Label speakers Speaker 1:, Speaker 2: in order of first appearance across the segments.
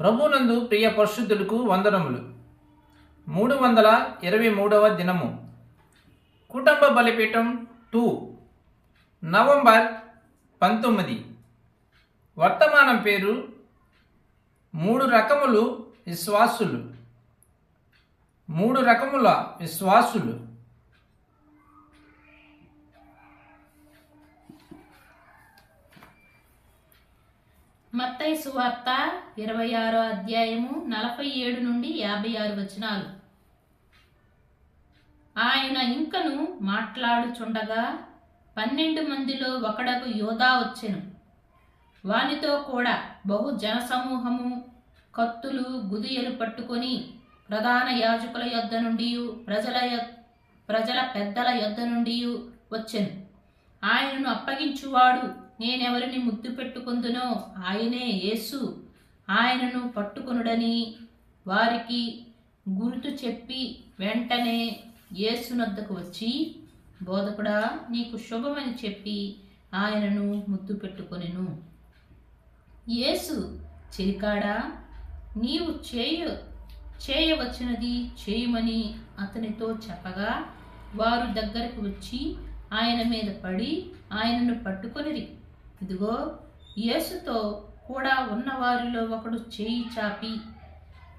Speaker 1: ప్రభునందు ప్రియ పరిశుద్ధులకు వందనములు. మూడు వందల ఇరవై మూడవ దినము. కుటుంబ బలిపీఠం టూ నవంబర్ పంతొమ్మిది. వర్తమానం పేరు మూడు రకములు విశ్వాసులు. మూడు రకముల విశ్వాసులు.
Speaker 2: మత్తై సువార్త ఇరవై ఆరో అధ్యాయము నలభై ఏడు నుండి యాభై ఆరు వచనాలు. ఆయన ఇంకను మాట్లాడుచుండగా పన్నెండు మందిలో ఒకడకు యోధా వచ్చెను. వానితో కూడా బహు జనసమూహము కత్తులు గుదియలు పట్టుకొని ప్రధాన యాజకుల యొద్ద నుండి ప్రజల ప్రజల పెద్దల యొద్ద నుండి వచ్చెను. ఆయనను అప్పగించువాడు నేనెవరిని ముద్దు పెట్టుకుందునో ఆయనే యేసు. ఆయనను పట్టుకొనుడని వారికి గుర్తు చెప్పి వెంటనే యేసునద్దకు వచ్చి బోధకుడా నీకు శుభమని చెప్పి ఆయనను ముద్దు పెట్టుకొనెను. యేసు చిరికాడా నీవు చేయ చేయవచ్చినది చేయమని అతనితో చెప్పగా వారు దగ్గరకు వచ్చి ఆయన మీద పడి ఆయనను పట్టుకొనిరి. ఇదిగో యేసుతో కూడా ఉన్నవారిలో ఒకడు చేయి చాపి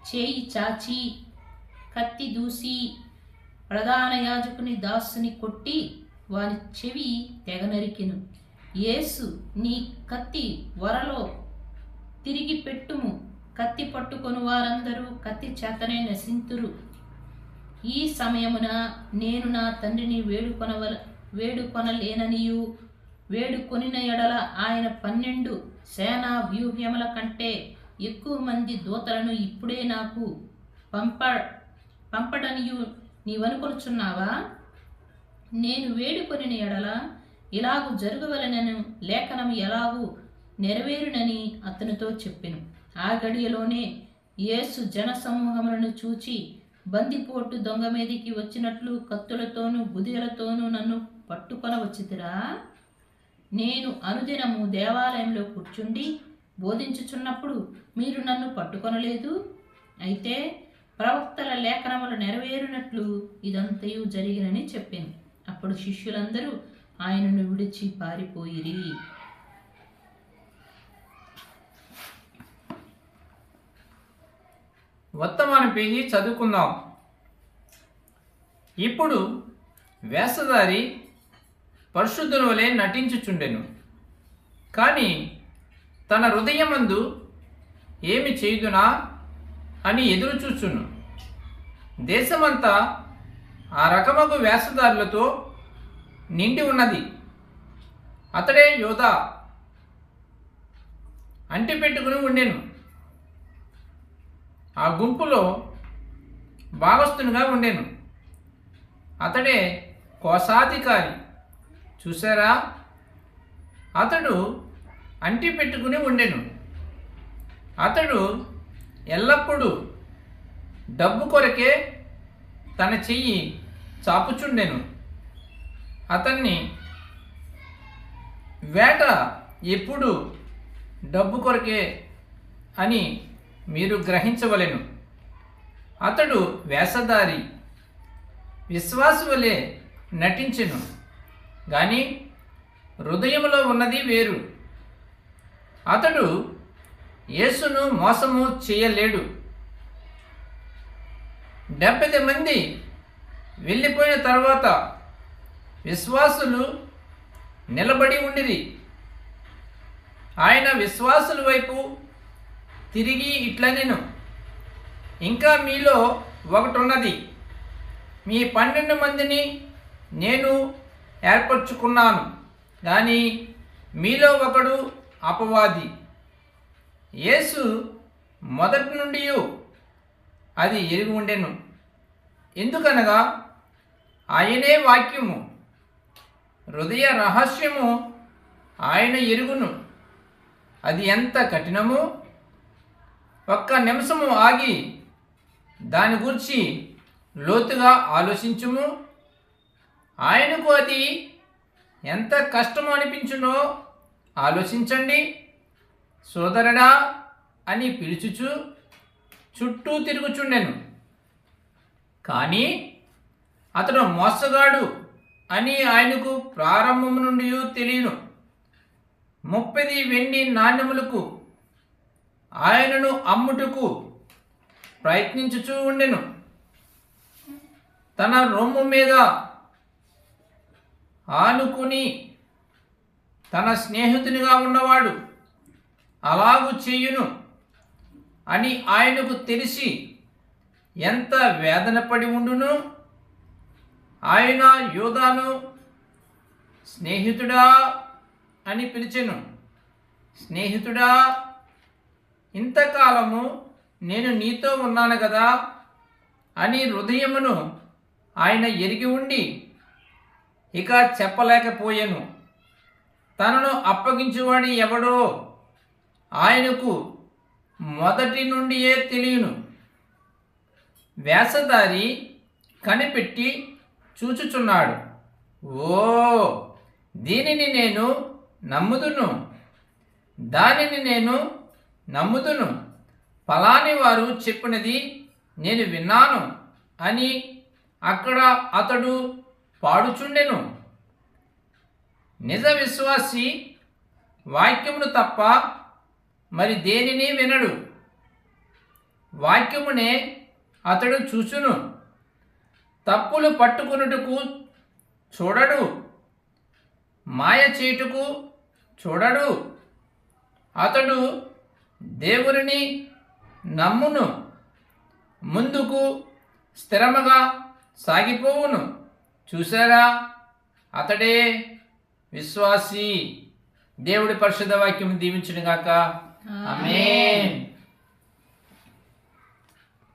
Speaker 2: చేయి చాచి కత్తి దూసి ప్రధాన యాజకుని దాసుని కొట్టి వాని చెవి తెగనరికెను యేసు నీ కత్తి వరలో తిరిగి పెట్టుము. కత్తి పట్టుకొని వారందరూ కత్తి చేతనే నశింతురు. ఈ సమయమున నేను నా తండ్రిని వేడుకొనవల వేడుకొనలేననియు వేడుకొనిన ఎడల ఆయన పన్నెండు సేనా వ్యూహ్యముల కంటే ఎక్కువ మంది దూతలను ఇప్పుడే నాకు పంప పంపడనియు నీవనుకొనుచున్నావా? నేను వేడుకొనిన ఎడల ఇలాగు జరుగవలనను లేఖనం ఎలాగూ నెరవేరునని అతనితో చెప్పెను. ఆ గడియలోనే యేసు జనసమూహములను చూచి బందిపోటు దొంగ మీదికి వచ్చినట్లు కత్తులతోనూ బుధిలతోనూ నన్ను పట్టుకొన వచ్చితిరా నేను అనుదినము దేవాలయంలో కూర్చుండి బోధించుచున్నప్పుడు మీరు నన్ను పట్టుకొనలేదు. అయితే ప్రవక్తల లేఖనములు నెరవేరినట్లు ఇదంతయు జరిగినని చెప్పింది అప్పుడు శిష్యులందరూ ఆయనను విడిచి పారిపోయిరి.
Speaker 1: వర్తమాన పేజీ చదువుకుందాం. ఇప్పుడు వేసదారి పరిశుద్ధుల వలె నటించుచుండెను. కానీ తన హృదయమందు ఏమి చేయుదునా అని ఎదురు చూచును దేశమంతా ఆ రకమగు వేషధారులతో నిండి ఉన్నది. అతడే యోధా అంటి పెట్టుకుని ఉండెను. ఆ గుంపులో భాగస్థునిగా ఉండెను. అతడే కోశాధికారి. చూసారా? అతడు అంటి పెట్టుకుని ఉండెను. అతడు ఎల్లప్పుడూ డబ్బు కొరకే తన చెయ్యి చాపుచుండెను. అతన్ని వేట ఎప్పుడు డబ్బు కొరకే అని మీరు గ్రహించవలెను. అతడు వేషధారి విశ్వాసు వలె నటించెను. కానీ హృదయంలో ఉన్నది వేరు. అతడు యేసును మోసము చేయలేడు. డెబ్బై మంది వెళ్ళిపోయిన తర్వాత విశ్వాసులు నిలబడి ఉండిరి. ఆయన విశ్వాసుల వైపు తిరిగి ఇట్లనెను ఇంకా మీలో ఒకటి ఉన్నది మీ పన్నెండు మందిని నేను ఏర్పరచుకున్నాను. కానీ మీలో ఒకడు అపవాది. యేసు మొదటి నుండి అది ఎరిగి ఉండెను. ఎందుకనగా ఆయనే వాక్యము. హృదయ రహస్యము ఆయన ఎరుగును. అది ఎంత కఠినము? ఒక్క నిమిషము ఆగి దాని గురించి లోతుగా ఆలోచించుము. ఆయనకు అది ఎంత కష్టమో అనిపించునో ఆలోచించండి. సోదరుడా అని పిలుచుచు చుట్టూ తిరుగుచుండెను. కానీ అతడు మోసగాడు అని ఆయనకు ప్రారంభం నుండి తెలియను. ముప్పది వెండి నాణ్యములకు ఆయనను అమ్ముటకు ప్రయత్నించుచూ ఉండెను. తన రొమ్ము మీద ఆనుకుని తన స్నేహితునిగా ఉన్నవాడు అలాగు చేయును అని ఆయనకు తెలిసి ఎంత వేదనపడి ఉండును? ఆయన యోధాను స్నేహితుడా అని పిలిచెను. స్నేహితుడా ఇంతకాలము నేను నీతో ఉన్నాను కదా అని హృదయమును ఆయన ఎరిగి ఉండి ఇక చెప్పలేకపోయాను. తనను అప్పగించువాడి ఎవడో? ఆయనకు మొదటి నుండియే తెలియను. వేషధారి కనిపెట్టి చూచుచున్నాడు. ఓ దీనిని నేను నమ్ముదును. దానిని నేను నమ్ముదును. ఫలాని వారు చెప్పినది నేను విన్నాను అని అక్కడ అతడు పాడుచుండెను. నిజ విశ్వాసి వాక్యమును తప్ప మరి దేనిని వినడు? వాక్యమునే అతడు చూచును. తప్పులు పట్టుకున్నట్టుకు చూడడు. మాయ చీటుకు చూడడు. అతడు దేవుని నమ్మును. ముందుకు స్థిరముగా సాగిపోవును. చూసారా అతడే విశ్వాసి. దేవుడి పరిశుద్ధ వాక్యం దీవించును గాక ఆమేన్.